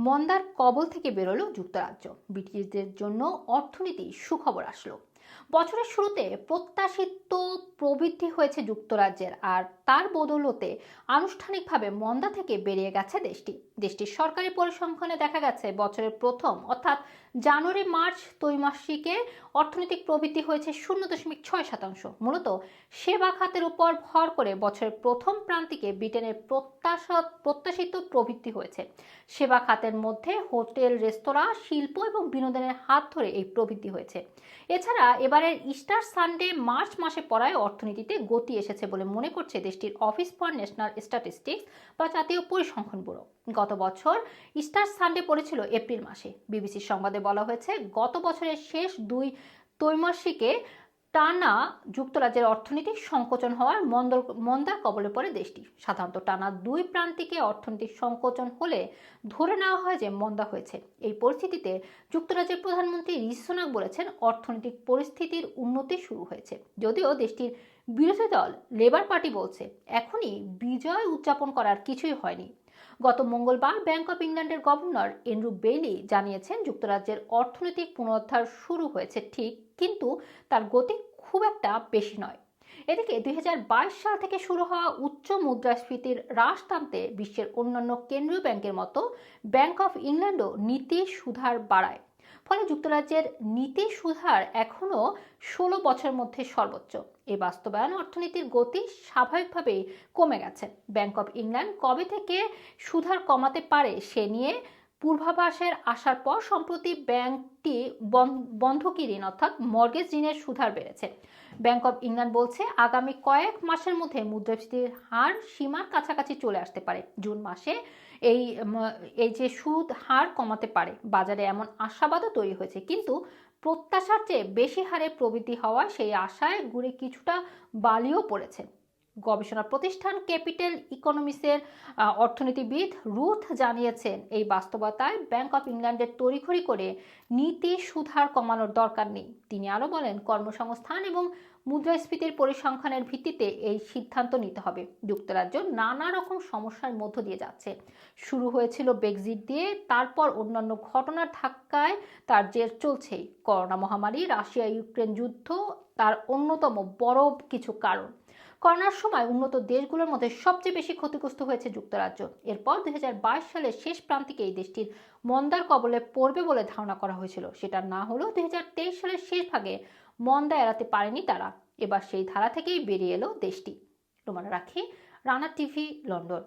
মন্দার কবল থেকে বেরোলো যুক্তরাজ্য। ব্রিটিশদের জন্য অর্থনীতি সুখবর আসলো। বছরের শুরুতে প্রত্যাশিত প্রবৃদ্ধি হয়েছে যুক্তরাজ্যের, আর তার বদৌলতে আনুষ্ঠানিকভাবে মন্দা থেকে বেরিয়ে গেছে দেশটি। দেশটির সরকারি পরিসংখ্যানে দেখা গেছে, বছরের প্রথম, অর্থাৎ জানুয়ারি, মার্চ ত্রৈমাসিকে অর্থনৈতিক প্রবৃদ্ধি হয়েছে শূন্য দশমিক ছয় শতাংশ। মূলত সেবা খাতের উপর ভর করে বছরের প্রথম প্রান্তিকে ব্রিটেনের প্রত্যাশা, প্রত্যাশিত প্রবৃদ্ধি হয়েছে। সেবা খাতের মধ্যে হোটেল, রেস্তোরাঁ, শিল্প এবং বিনোদনের হাত ধরে এই প্রবৃদ্ধি হয়েছে। এছাড়া এবারের ইস্টার সানডে মার্চ মাসে পড়ায় অর্থনীতিতে গতি এসেছে বলে মনে করছে দেশটির অফিস ফর ন্যাশনাল স্ট্যাটিস্টিক্স বা জাতীয় পরিসংখ্যান ব্যুরো। গত বছর ইস্টার সানডে পড়েছিল এপ্রিল মাসে। বিবিসির সংবাদে বলা হয়েছে, গত বছরের শেষ দুই ত্রৈমাসিকে টানা যুক্তরাজ্যের অর্থনৈতিক সংকোচন হওয়ার মন্দর মন্দার কবলে পড়ে দেশটি। সাধারণত টানা দুই প্রান্তিকে অর্থনৈতিক সংকোচন হলে ধরে নেওয়া হয় যে মন্দা হয়েছে। এই পরিস্থিতিতে যুক্তরাজ্যের প্রধানমন্ত্রী ঋষি সোনাক বলেছেন, অর্থনৈতিক পরিস্থিতির উন্নতি শুরু হয়েছে। যদিও দেশটির বিরোধী দল লেবার পার্টি বলছে, এখনই বিজয় উদযাপন করার কিছুই হয়নি। গত মঙ্গলবার ব্যাংক অফ ইংল্যান্ডের গভর্নর এন্ড্রু বেইলি জানিয়েছেন যুক্তরাজ্যের অর্থনৈতিক পুনরুদ্ধার শুরু হয়েছে ঠিক, কিন্তু তার গতি খুব একটা বেশি নয়। এদিকে দুই হাজার বাইশ সাল থেকে শুরু হওয়া উচ্চ মুদ্রাস্ফীতির হ্রাস টানতে বিশ্বের অন্যান্য কেন্দ্রীয় ব্যাংকের মতো ব্যাংক অফ ইংল্যান্ডও নীতি সুধার বাড়ায়। ফলে যুক্তরাজ্যের নীতি সুধার এখনও ষোলো বছরের মধ্যে সর্বোচ্চ। এই বাস্তবায়ন অর্থনীতির গতি স্বাভাবিকভাবেই কমে গেছে। ব্যাংক অব ইংল্যান্ড কবে থেকে সুধার কমাতে পারে সে নিয়ে পূর্বাভাসের আসার পর সম্প্রতি ব্যাংকটি বন্ধকি ঋণ অর্থাৎ মর্গেজ ঋণের সুধার বেড়েছে। ব্যাংক অফ ইংল্যান্ড বলছে, আগামী কয়েক মাসের মধ্যে মুদ্রাস্ফীতির হার সীমার কাছাকাছি চলে আসতে পারে। জুন মাসে এই এই যে সুদ হার কমাতে পারে, বাজারে এমন আশাবাদও তৈরি হয়েছে। কিন্তু প্রত্যাশার চেয়ে বেশি হারে প্রবৃদ্ধি হওয়া সেই আশায় ঘুরে কিছুটা বালিও পড়েছে। গবেষণা প্রতিষ্ঠান ক্যাপিটাল ইকোনমিক্সের অর্থনীতিবিদ রুথ জানিয়েছেন, এই বাস্তবতায় ব্যাংক অফ ইংল্যান্ডের তড়িঘড়ি করে নীতি সুধার কমানোর দরকার নেই। তিনি আরও বলেন, কর্মসংস্থান এবং মুদ্রাস্ফীতির পরিসংখ্যানের ভিত্তিতে এই সিদ্ধান্ত নিতে হবে। যুক্তরাজ্য নানা রকম সমস্যার মধ্য দিয়ে যাচ্ছে। শুরু হয়েছিল ব্রেক্সিট দিয়ে, তারপর অন্যান্য ঘটনার ধাক্কায় তার জের চলছেই। করোনা মহামারী রাশিয়া ইউক্রেন যুদ্ধ, তার অন্যতম বড় কিছু কারণ। করোনার সময় উন্নত দেশগুলোর মধ্যে সবচেয়ে বেশি ক্ষতিগ্রস্ত হয়েছে যুক্তরাজ্য। এরপর দুই হাজার বাইশ সালের শেষ প্রান্তিকে এই দেশটির মন্দার কবলে পড়বে বলে ধারণা করা হয়েছিল। সেটা না হলেও দুই হাজার তেইশ সালের শেষ ভাগে মন্দা এড়াতে পারেনি তারা। এবার সেই ধারা থেকেই বেরিয়ে এলো দেশটি। রোমানা রাখি, রানা টিভি, লন্ডন।